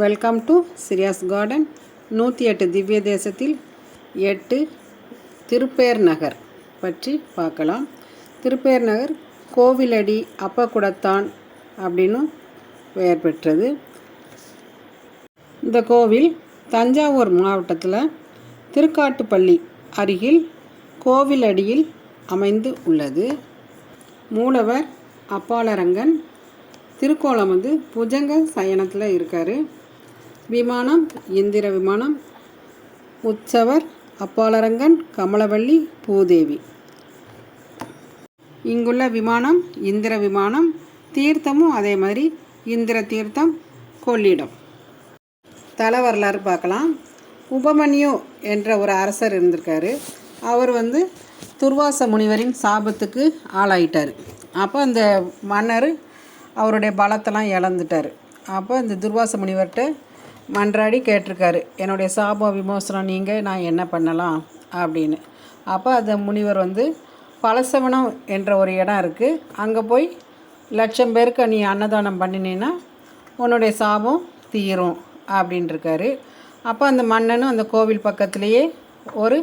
Welcome to சிரியாஸ் garden நூற்றி எட்டு திவ்ய தேசத்தில் எட்டு திருப்பேர் நகர் பற்றி பார்க்கலாம். திருப்பேர் நகர் கோவிலடி அப்பக்குடத்தான் அப்படின்னு பெயர் பெற்றது. இந்த கோவில் தஞ்சாவூர் மாவட்டத்தில் திருக்காட்டுப்பள்ளி அருகில் கோவிலடியில் அமைந்து உள்ளது. மூலவர் அப்பாலரங்கன் திருக்கோலம் வந்து புஜங்க சயனத்தில் இருக்கார். விமானம் இந்திர விமானம் உற்சவர் அப்பாலரங்கன் கமலவள்ளி பூதேவி. இங்குள்ள விமானம் இந்திர விமானம் தீர்த்தமும் அதே மாதிரி இந்திர தீர்த்தம் கொள்ளிடம். தல வரலாறு பார்க்கலாம். உபமன்யு என்ற ஒரு அரசர் இருந்திருக்காரு. அவர் வந்து துர்வாச முனிவரின் சாபத்துக்கு ஆளாயிட்டார். அப்போ அந்த மன்னர் அவருடைய பலத்தெல்லாம் இழந்துட்டார். அப்போ இந்த துர்வாச முனிவர்கிட்ட மன்றாடி கேட்டிருக்காரு என்னுடைய சாப விமோசனம் நீங்கள் நான் என்ன பண்ணலாம்? அப்படின்னு. அப்போ அந்த முனிவர் வந்து பலசவனம் என்ற ஒரு இடம் இருக்குது அங்கே போய் லட்சம் பேருக்கு நீ அன்னதானம் பண்ணினீன்னா உன்னுடைய சாபம் தீரும் அப்படின்ட்டுருக்காரு அப்போ அந்த மன்னனும் அந்த கோவில் பக்கத்துலேயே ஒரு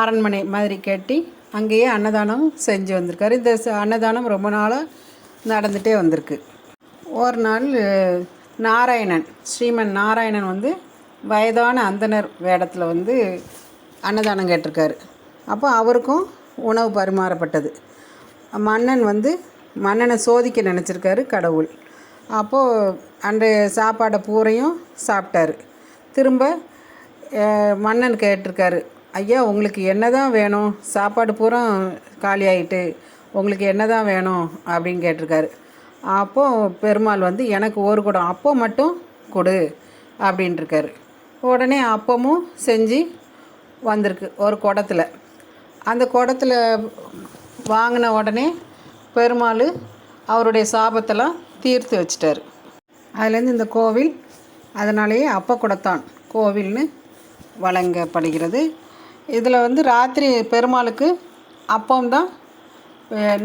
அரண்மனை மாதிரி கட்டி அங்கேயே அன்னதானம் செஞ்சு வந்திருக்காரு. இந்த அன்னதானம் ரொம்ப நாளாக நடந்துகிட்டே வந்திருக்கு. ஒரு நாள் நாராயணன். ஸ்ரீமன் நாராயணன் வந்து வயதான அந்தனர் வேடத்தில் வந்து அன்னதானம் கேட்டிருக்காரு. அப்போ அவருக்கும் உணவு பரிமாறப்பட்டது. மன்னன் வந்து மன்னனை சோதிக்க நினச்சிருக்காரு கடவுள். அப்போது அன்றைய சாப்பாடை பூரையும் சாப்பிட்டாரு. திரும்ப மன்னன் கேட்டிருக்காரு ஐயா உங்களுக்கு என்ன தான் வேணும்? சாப்பாடு பூரா காலி உங்களுக்கு என்ன தான் வேணும்? அப்படின்னு கேட்டிருக்காரு. அப்போது பெருமாள் வந்து எனக்கு ஒரு குடம் அப்போ மட்டும் கொடு அப்படின்ட்டுருக்காரு உடனே அப்பமும் செஞ்சு வந்திருக்கு ஒரு குடத்தில். அந்த குடத்தில் வாங்கின உடனே பெருமாள் அவருடைய சாபத்தெல்லாம் தீர்த்து வச்சிட்டார். அதுலேருந்து இந்த கோவில் அதனாலேயே அப்பக்குடத்தான் கோவில்னு வழங்கப்படுகிறது. இதில் வந்து ராத்திரி பெருமாளுக்கு அப்பம் தான்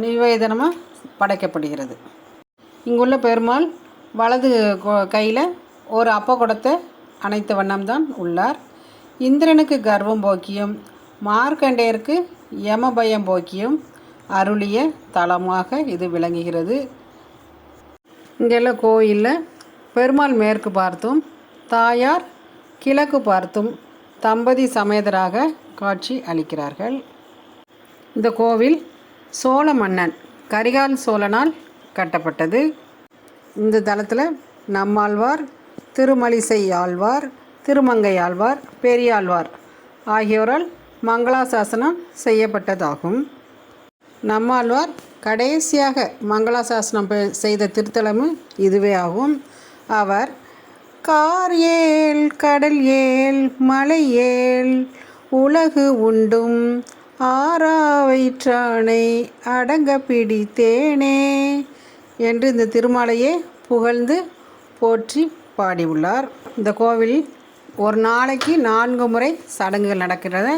நிவேதனமாக படைக்கப்படுகிறது. இங்குள்ள பெருமாள் வலது கையில் ஒரு அப்பக்குடத்தை அணைத்த வண்ணம்தான் உள்ளார். இந்திரனுக்கு கர்வம் போக்கியும் மார்க்கண்டேயருக்கு யமபயம் போக்கியும் அருளிய தலமாக இது விளங்குகிறது. இங்கெல்லாம் கோயிலில் பெருமாள் மேற்கு பார்த்தும் தாயார் கிழக்கு பார்த்தும் தம்பதி சமேதராக காட்சி அளிக்கிறார்கள். இந்த கோவில் சோழ மன்னன் கரிகால் சோழனால் கட்டப்பட்டது. இந்த தலத்தில் நம்மாழ்வார் திருமலிசை ஆழ்வார் திருமங்கை ஆழ்வார் பெரியாழ்வார் ஆகியோரால் மங்களாசாசனம் செய்யப்பட்டதாகும். நம்மாழ்வார் கடைசியாக மங்களாசாசனம் பெ- செய்த திருத்தலமும் இதுவே ஆகும். அவர் கார் ஏல் கடல் ஏல் மலை ஏல் உலகு உண்டும் ஆறாவயிற்றானை அடங்க பிடித்தேனே என்று இந்த திருமாலையே புகழ்ந்து போற்றி பாடியுள்ளார். இந்த கோவில் ஒரு நாளைக்கு நான்கு முறை சடங்குகள் நடக்கிறது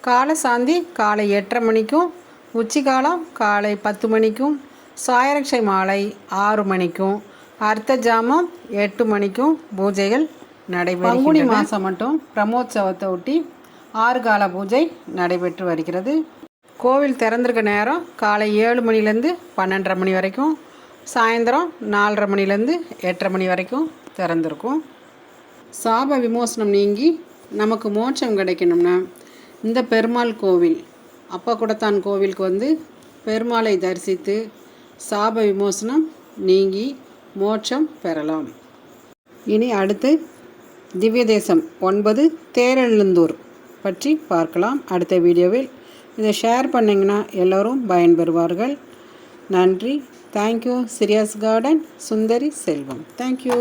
காலை சாந்தி காலை எட்டரை மணிக்கும் உச்சிகாலம் காலை பத்து மணிக்கும் சாயரட்சை மாலை ஆறு மணிக்கும் அர்த்த ஜாமம் எட்டு மணிக்கும் பூஜைகள் நடைபெறும் பங்குனி மாதம் மட்டும் பிரம்மோற்சவத்தை ஒட்டி ஆறு கால பூஜை நடைபெற்று வருகிறது. கோவில் திறந்திருக்க நேரம் காலை ஏழு மணிலேருந்து பன்னெண்டரை மணி வரைக்கும் சாயந்தரம் நாலரை மணிலேருந்து எட்டரை மணி வரைக்கும் திறந்திருக்கும். சாப விமோசனம் நீங்கி நமக்கு மோட்சம் கிடைக்கணும்னா இந்த பெருமாள் கோவில் அப்பா குடத்தான் கோவிலுக்கு வந்து பெருமாளை தரிசித்து சாப விமோசனம் நீங்கி மோட்சம் பெறலாம். இனி அடுத்து திவ்ய தேசம் ஒன்பது தேரெழுந்தூர் பற்றி பார்க்கலாம். அடுத்த வீடியோவில் இதை ஷேர் பண்ணிங்கன்னா எல்லோரும் பயன்பெறுவார்கள். நன்றி. Thank you சிரியாஸ் garden Sundari Selvam thank you